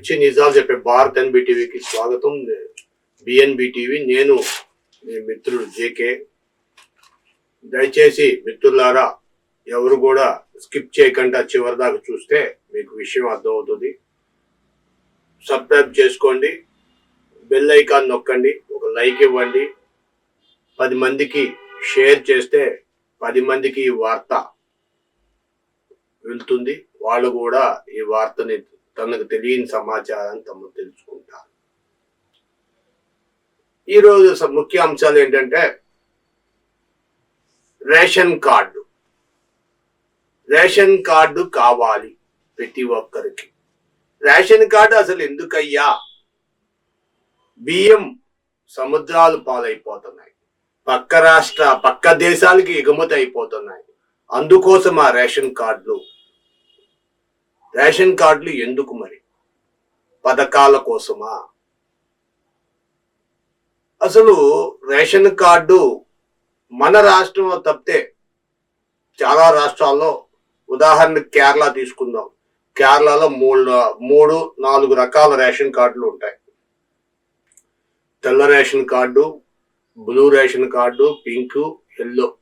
మిర్చి నిజాలు చెప్పే భారత్ ఎన్బి టీవీకి స్వాగతం బిఎన్బి టీవీ నేను మీ మిత్రుడు జేకే. దయచేసి మిత్రులారా ఎవరు కూడా స్కిప్ చేయకుండా చివరి దాకా చూస్తే మీకు విషయం అర్థమవుతుంది. సబ్స్క్రైబ్ చేసుకోండి బెల్ ఐకాన్ నొక్కండి ఒక లైక్ ఇవ్వండి. పది మందికి షేర్ చేస్తే పది మందికి ఈ వార్త వెళ్తుంది. వాళ్ళు కూడా ఈ వార్తని తనకు తెలియని సమాచారాన్ని తమ తెలుసుకుంటారు ఈరోజు స- ముఖ్య అంశాలు ఏంటంటే రేషన్ కార్డు. రేషన్ కార్డు కావాలి ప్రతి ఒక్కరికి. రేషన్ కార్డు అసలు ఎందుకయ్యా? బియ్యం సముద్రాలు పాలైపోతున్నాయి. పక్క రాష్ట్ర పక్క దేశాలకి ఎగుమతి అయిపోతున్నాయి. అందుకోసం ఆ రేషన్ కార్డులు రేషన్ కార్డులు ఎందుకు మరి? పథకాల కోసమా? అసలు రేషన్ కార్డు మన రాష్ట్రంలో తప్పితే చాలా రాష్ట్రాల్లో ఉదాహరణకు కేరళ తీసుకుందాం. కేరళలో మూడు మూడు నాలుగు రకాల రేషన్ కార్డులు ఉంటాయి. తెల్ల ration card blue ration card pink yellow.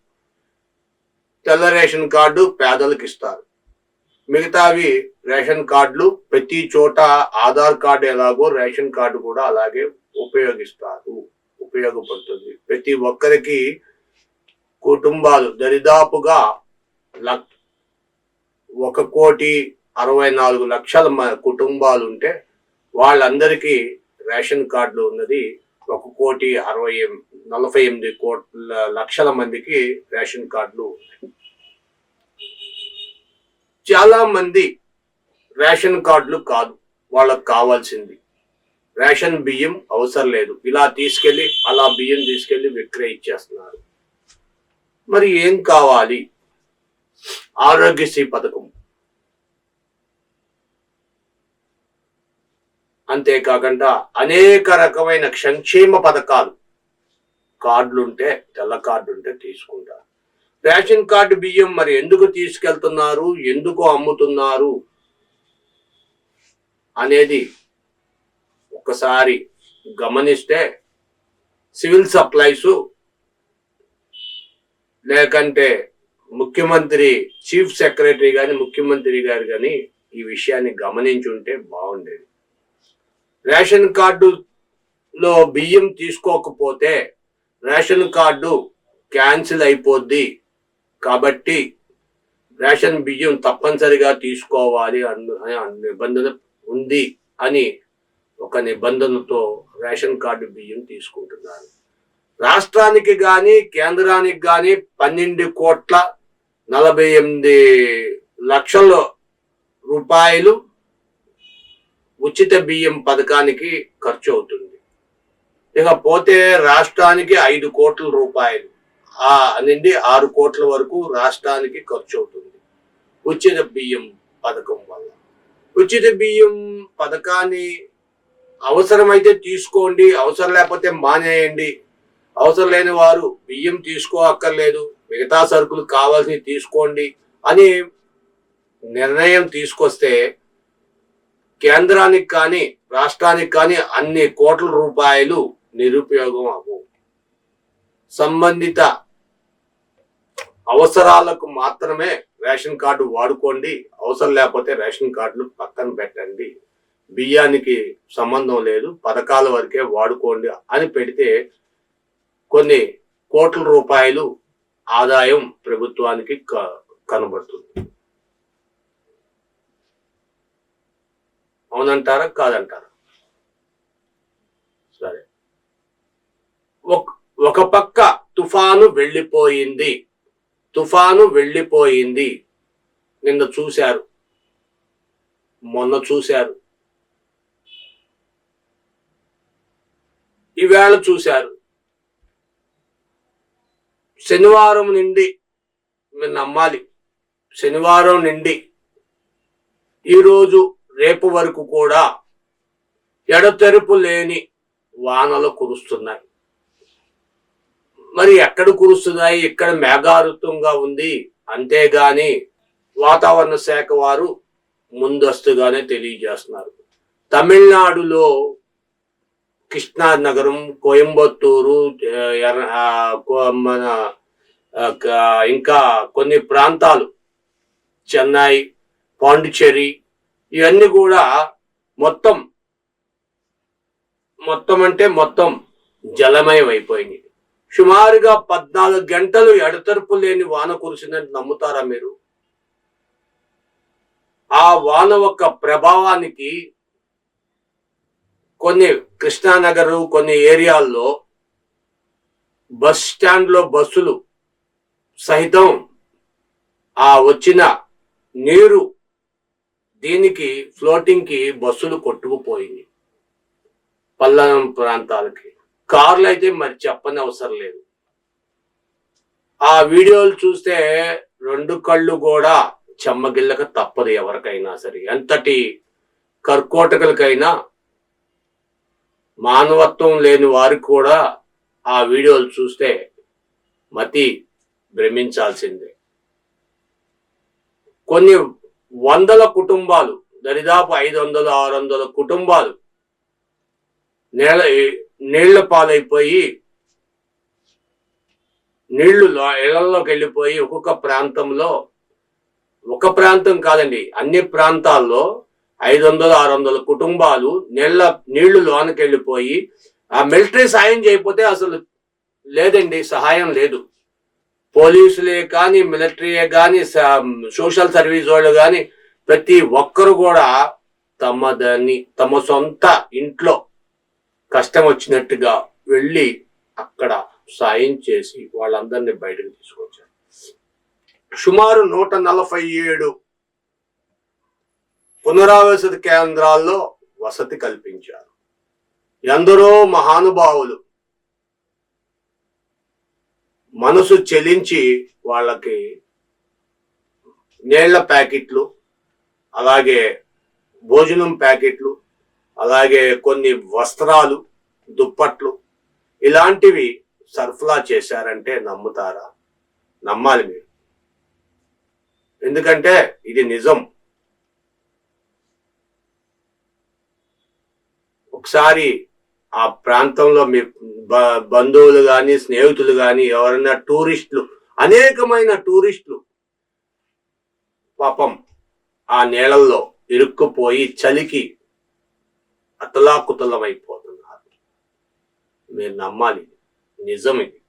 తెల్ల రేషన్ కార్డు పేదలకు ఇస్తారు. మిగతావి రేషన్ కార్డులు ప్రతి చోట ఆధార్ కార్డు ఎలాగో రేషన్ కార్డు కూడా అలాగే ఉపయోగిస్తారు ఉపయోగపడుతుంది. ప్రతి ఒక్కరికి కుటుంబాలు దరిదాపుగా లక్ ఒక కోటి అరవై నాలుగు లక్షల మ- కుటుంబాలు ఉంటే వాళ్ళందరికీ రేషన్ కార్డులు ఉన్నది ఒక కోటి అరవై నలభై ఎనిమిది కోట్ల లక్షల మందికి రేషన్ కార్డులు ఉన్నాయి. చాలా మంది రేషన్ కార్డులు కాదు వాళ్ళకు కావాల్సింది. రేషన్ బియ్యం అవసరం లేదు. ఇలా తీసుకెళ్ళి అలా బియ్యం తీసుకెళ్ళి విక్రయించేస్తున్నారు మరి ఏం కావాలి? ఆరోగ్యశ్రీ పథకం. అంతేకాకుండా అనేక రకమైన సంక్షేమ పథకాలు. కార్డులుంటే తెల్ల కార్డు ఉంటే తీసుకుంటారు. రేషన్ కార్డు బియ్యం మరి ఎందుకు తీసుకెళ్తున్నారు? ఎందుకు అమ్ముతున్నారు? అనేది ఒకసారి గమనిస్తే సివిల్ సప్లైస్ లేకంటే ముఖ్యమంత్రి చీఫ్ సెక్రటరీ కానీ ముఖ్యమంత్రి గారు కానీ ఈ విషయాన్ని గమనించుంటే బాగుండేది. రేషన్ కార్డులో బియ్యం తీసుకోకపోతే రేషన్ కార్డు క్యాన్సిల్ అయిపోద్ది. కాబట్టి రేషన్ బియ్యం తప్పనిసరిగా తీసుకోవాలి అన్న అనే నిబంధన ఉంది అని ఒక నిబంధనతో రేషన్ కార్డు బియ్యం తీసుకుంటున్నారు. రాష్ట్రానికి కానీ కేంద్రానికి కానీ పన్నెండు కోట్ల నలభై ఎనిమిది లక్షల రూపాయలు ఉచిత బియ్యం పథకానికి ఖర్చు అవుతుంది. ఇక పోతే రాష్ట్రానికి ఐదు కోట్ల రూపాయలు. ఆ నుండి ఆరు కోట్ల వరకు రాష్ట్రానికి ఖర్చు అవుతుంది. ఉచిత బియ్యం పథకం వల్ల. ఉచిత బియ్యం పథకాన్ని అవసరమైతే తీసుకోండి అవసరం లేకపోతే మానేయండి. అవసరం లేని వారు బియ్యం తీసుకోక్కర్లేదు మిగతా సరుకులు కావాల్సినవి తీసుకోండి అని నిర్ణయం తీసుకొస్తే కేంద్రానికి కానీ రాష్ట్రానికి కానీ అన్ని కోట్ల రూపాయలు నిరుపయోగం అవ్వవు సంబంధిత అవసరాలకు మాత్రమే రేషన్ కార్డు వాడుకోండి. అవసరం లేకపోతే రేషన్ కార్డులు పక్కన పెట్టండి. బియ్యానికి సంబంధం లేదు. పథకాల వరకే వాడుకోండి అని పెడితే కొన్ని కోట్ల రూపాయలు ఆదాయం ప్రభుత్వానికి క- కనబడుతుంది. అవునంటారా? కాదంటారా? సరే. ఒక ఒక పక్క తుఫాను వెళ్ళిపోయింది. తుఫాను వెళ్ళిపోయింది. నిన్న చూశారు. మొన్న చూశారు. ఈవేళ చూశారు. శనివారం నుండి మీరు నమ్మాలి. శనివారం నుండి ఈరోజు రేపు వరకు కూడా ఎడతెరుపు లేని వానలు కురుస్తున్నాయి. మరి ఎక్కడ కురుస్తున్నాయి ఇక్కడ మేఘారుతంగా ఉంది? అంతేగాని వాతావరణ శాఖ వారు ముందస్తుగానే తెలియజేస్తున్నారు. తమిళనాడులో కృష్ణా నగరం కోయంబత్తూరు ఎర్ర- కో- మన ఇంకా కొన్ని ప్రాంతాలు చెన్నై పాండిచ్చేరి ఇవన్నీ కూడా మొత్తం మొత్తం అంటే మొత్తం జలమయం అయిపోయింది సుమారుగా పద్నాలుగు గంటలు ఎడతెరపు లేని వాన కురిసిందని నమ్ముతారా మీరు? ఆ వాన యొక్క ప్రభావానికి కొన్ని కృష్ణానగర్ కొన్ని ఏరియాల్లో బస్ స్టాండ్లో బస్సులు సహితం ఆ వచ్చిన నీరు దీనికి ఫ్లోటింగ్కి బస్సులు కొట్టుకుపోయింది పల్లనం ప్రాంతాలకి. కార్లు అయితే మరి చెప్పని అవసరం లేదు. ఆ వీడియోలు చూస్తే రెండు కళ్ళు కూడా చెమ్మగిల్లక తప్పదు ఎవరికైనా సరే. ఎంతటి కర్కోటకులకైనా మానవత్వం లేని వారికి కూడా ఆ వీడియోలు చూస్తే మతి భ్రమించాల్సిందే. కొన్ని వందల కుటుంబాలు దరిదాపు ఐదు వందలు ఆరు వందల కుటుంబాలు నేల నీళ్ళ పాలైపోయి నీళ్ళు లో- ఇళ్ళలోకి వెళ్ళిపోయి ఒక్కొక్క ప్రాంతంలో ఒక ప్రాంతం కాదండి అన్ని ప్రాంతాల్లో ఐదు వందలు ఆరు వందల కుటుంబాలు నీళ్ళ నీళ్ళు లోనకి వెళ్ళిపోయి ఆ మిలిటరీ సాయం చేయకపోతే అసలు లేదండి సహాయం లేదు. పోలీసులే కానీ మిలిటరీయే కానీ సోషల్ సర్వీస్ వాళ్ళు కానీ ప్రతి ఒక్కరు కూడా తమ దాన్ని తమ సొంత ఇంట్లో కష్టం వచ్చినట్టుగా వెళ్ళి అక్కడ సాయం చేసి వాళ్ళందరినీ బయటకు తీసుకొచ్చారు. సుమారు నూట నలభై ఏడు పునరావాస కేంద్రాల్లో వసతి కల్పించారు. ఎందరో మహానుభావులు మనసు చెలించి వాళ్ళకి నీళ్ళ ప్యాకెట్లు అలాగే భోజనం ప్యాకెట్లు అలాగే కొన్ని వస్త్రాలు దుప్పట్లు ఇలాంటివి సరఫరా చేశారంటే నమ్ముతారా? నమ్మాలి మీరు. ఎందుకంటే ఇది నిజం. ఒకసారి ఆ ప్రాంతంలో మీ బ- బంధువులు కానీ స్నేహితులు కానీ ఎవరైనా టూరిస్టులు అనేకమైన టూరిస్టులు పాపం ఆ నీళ్ళల్లో ఇరుక్కుపోయి చలికి అతలాకుతలమైపోతున్నారు. మీరు నమ్మాలి. నిజం ఇది.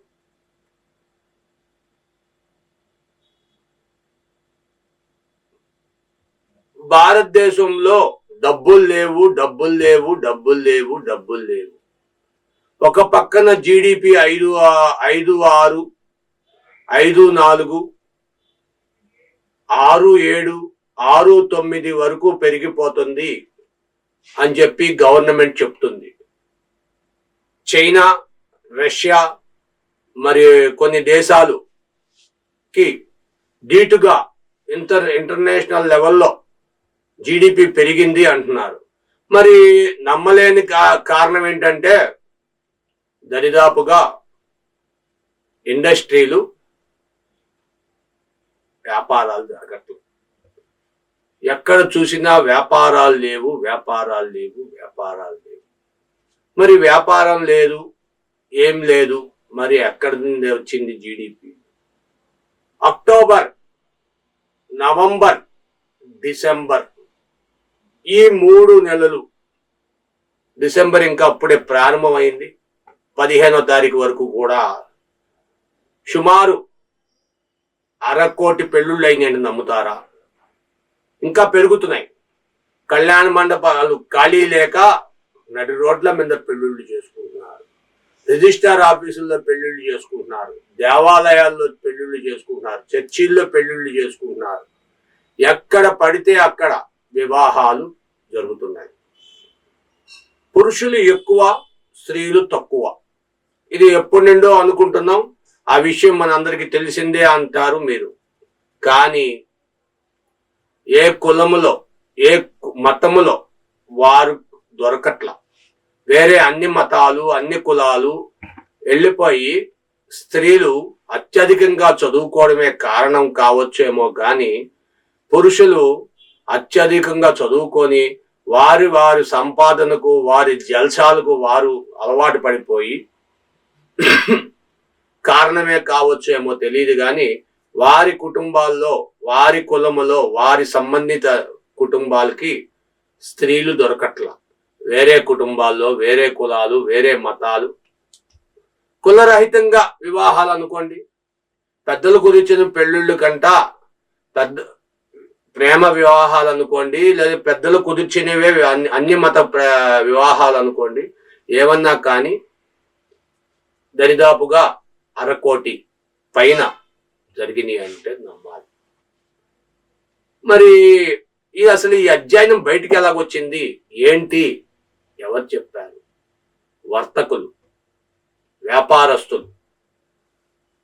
భారతదేశంలో డబ్బులు లేవు డబ్బులు లేవు డబ్బులు లేవు డబ్బులు లేవు. ఒక పక్కన జీడిపి ఐదు ఐదు ఆరు ఐదు నాలుగు ఆరు ఏడు ఆరు తొమ్మిది వరకు పెరిగిపోతుంది. అని చెప్పి గవర్నమెంట్ చెప్తుంది. చైనా రష్యా మరి కొన్ని దేశాలుకి ధీటుగా ఇంటర్ ఇంటర్నేషనల్ లెవెల్లో జీడిపి పెరిగింది అంటున్నారు. మరి నమ్మలేని కా- కారణం ఏంటంటే దరిదాపుగా ఇండస్ట్రీలు వ్యాపారాలు జరగట్లేదు. ఎక్కడ చూసినా వ్యాపారాలు లేవు వ్యాపారాలు లేవు వ్యాపారాలు లేవు. మరి వ్యాపారం లేదు ఏం లేదు మరి ఎక్కడి నుండి వచ్చింది జీడిపి అక్టోబర్ నవంబర్ డిసెంబర్. ఈ మూడు నెలలు డిసెంబర్ ఇంకా అప్పుడే ప్రారంభమైంది. పదిహేనో తారీఖు వరకు కూడా సుమారు అర కోటి పెళ్ళిళ్ళు అయినాయని నమ్ముతారా? ఇంకా పెరుగుతున్నాయి. కళ్యాణ మండపాలు ఖాళీ లేక నడి రోడ్ల మీద పెళ్ళిళ్ళు చేసుకుంటున్నారు. రిజిస్టార్ ఆఫీసుల్లో పెళ్ళిళ్ళు చేసుకుంటున్నారు. దేవాలయాల్లో పెళ్ళిళ్ళు చేసుకుంటున్నారు. చర్చిల్లో పెళ్ళిళ్ళు చేసుకుంటున్నారు. ఎక్కడ పడితే అక్కడ వివాహాలు జరుగుతున్నాయి. పురుషులు ఎక్కువ స్త్రీలు తక్కువ. ఇది ఎప్పటి నుండో అనుకుంటున్నాం. ఆ విషయం మనందరికీ తెలిసిందే అంటారు మీరు. కానీ ఏ కులములో ఏ మతములో వారు దొరకట్ల. వేరే అన్ని మతాలు అన్ని కులాలు వెళ్ళిపోయి స్త్రీలు అత్యధికంగా చదువుకోవడమే కారణం కావచ్చేమో కానీ పురుషులు అత్యధికంగా చదువుకొని వారి వారి సంపాదనకు వారి జల్సాలకు వారు అలవాటు పడిపోయి కారణమే కావచ్చు ఏమో తెలియదు కానీ వారి కుటుంబాల్లో వారి కులములో వారి సంబంధిత కుటుంబాలకి స్త్రీలు దొరకట్ల. వేరే కుటుంబాల్లో వేరే కులాలు వేరే మతాలు. కులరహితంగా వివాహాలు అనుకోండి. పెద్దల గురించిన పెళ్ళిళ్ళు కంట పెద్ద ప్రేమ వివాహాలు అనుకోండి లేదా పెద్దలు కుదిర్చినవే అన్ని అన్ని మత ప్ర- వివాహాలు అనుకోండి. ఏమన్నా కానీ దరిదాపుగా అరకోటి పైన జరిగినాయి అంటే నమ్మాలి. మరి ఈ అసలు ఈ అధ్యయనం బయటికి ఎలాగొచ్చింది? ఏంటి? ఎవరు చెప్పారు? వర్తకులు వ్యాపారస్తులు.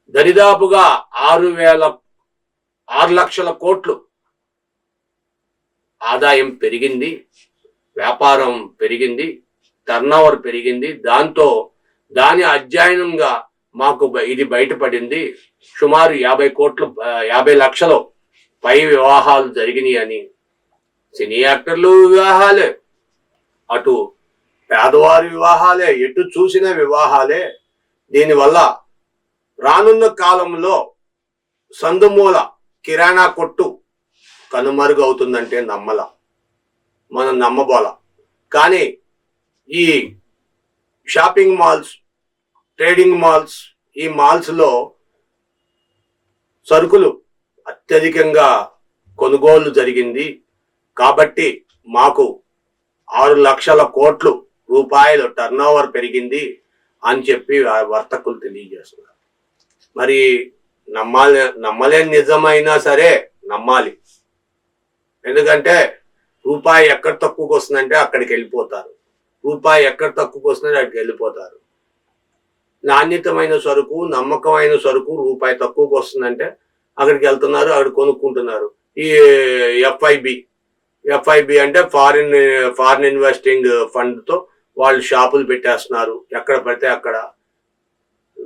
దరిదాపుగా ఆరు వేల ఆరు లక్షల కోట్లు ఆదాయం పెరిగింది వ్యాపారం పెరిగింది టర్నోవర్ పెరిగింది. దాంతో దాని అధ్యయనంగా మాకు ఇది బయటపడింది. సుమారు యాభై కోట్లు యాభై లక్షలు పై వివాహాలు జరిగినాయి అని. సినీ యాక్టర్లు వివాహాలే. అటు పేదవారి వివాహాలే ఎటు చూసిన వివాహాలే. దీనివల్ల రానున్న కాలంలో సందుమూల కిరాణా కొట్టు కనుమరుగు అవుతుందంటే నమ్మల. మనం నమ్మబోల. కానీ ఈ షాపింగ్ మాల్స్ ట్రేడింగ్ మాల్స్ ఈ మాల్స్లో సరుకులు అత్యధికంగా కొనుగోలు జరిగింది. కాబట్టి మాకు ఆరు లక్షల కోట్లు రూపాయలు టర్నోవర్ పెరిగింది అని చెప్పి వర్తకులు తెలియజేస్తున్నారు. మరి నమ్మాలి నమ్మలేని నిజమైనా సరే నమ్మాలి. ఎందుకంటే రూపాయి ఎక్కడ తక్కువకు వస్తుందంటే అక్కడికి వెళ్ళిపోతారు. రూపాయి ఎక్కడ తక్కువకు వస్తుందంటే అక్కడికి వెళ్ళిపోతారు. నాణ్యతమైన సరుకు నమ్మకమైన సరుకు రూపాయి తక్కువకు వస్తుందంటే అక్కడికి వెళ్తున్నారు అక్కడ కొనుక్కుంటున్నారు. ఈ ఎఫ్ఐబి ఎఫ్ఐబి అంటే ఫారిన్ ఫారిన్ ఇన్వెస్టింగ్ ఫండ్తో వాళ్ళు షాపులు పెట్టేస్తున్నారు. ఎక్కడ పడితే అక్కడ.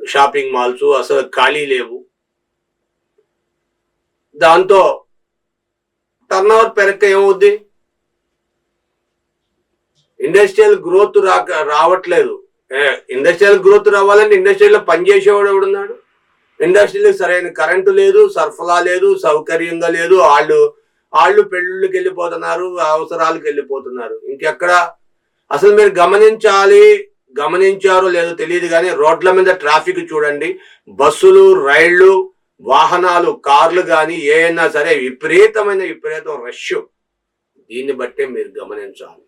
షాపింగ్ మాల్స్ అసలు ఖాళీ లేవు. దాంతో టర్న్ ఓవర్ పెరక్క ఏమవుద్ది? ఇండస్ట్రియల్ గ్రోత్ రాక రావట్లేదు. ఇండస్ట్రియల్ గ్రోత్ రావాలంటే ఇండస్ట్రీలో పనిచేసేవాడు ఎవడున్నాడు? ఇండస్ట్రీలకు సరైన కరెంటు లేదు సరఫరా లేదు సౌకర్యంగా లేదు. వాళ్ళు వాళ్ళు పెళ్ళిళ్ళకి వెళ్ళిపోతున్నారు అవసరాలకు వెళ్ళిపోతున్నారు. ఇంకెక్కడ? అసలు మీరు గమనించాలి గమనించారో లేదో తెలియదు కానీ రోడ్ల మీద ట్రాఫిక్ చూడండి. బస్సులు రైళ్ళు వాహనాలు కార్లు కానీ ఏమైనా సరే విపరీతమైన విపరీతం రష్ దీన్ని బట్టే మీరు గమనించాలి.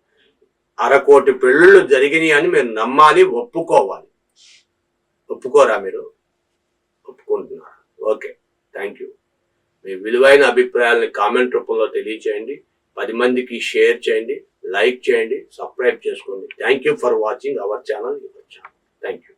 అరకోటి పెళ్ళిళ్ళు జరిగినాయి అని మీరు నమ్మాలి ఒప్పుకోవాలి. ఒప్పుకోరా మీరు? ఒప్పుకుంటున్నారు ఓకే థ్యాంక్ యూ. మీ విలువైన అభిప్రాయాలని కామెంట్ రూపంలో తెలియచేయండి. పది మందికి షేర్ చేయండి లైక్ చేయండి సబ్స్క్రైబ్ చేసుకోండి. Thank you for watching our channel వచ్చాను థ్యాంక్ యూ.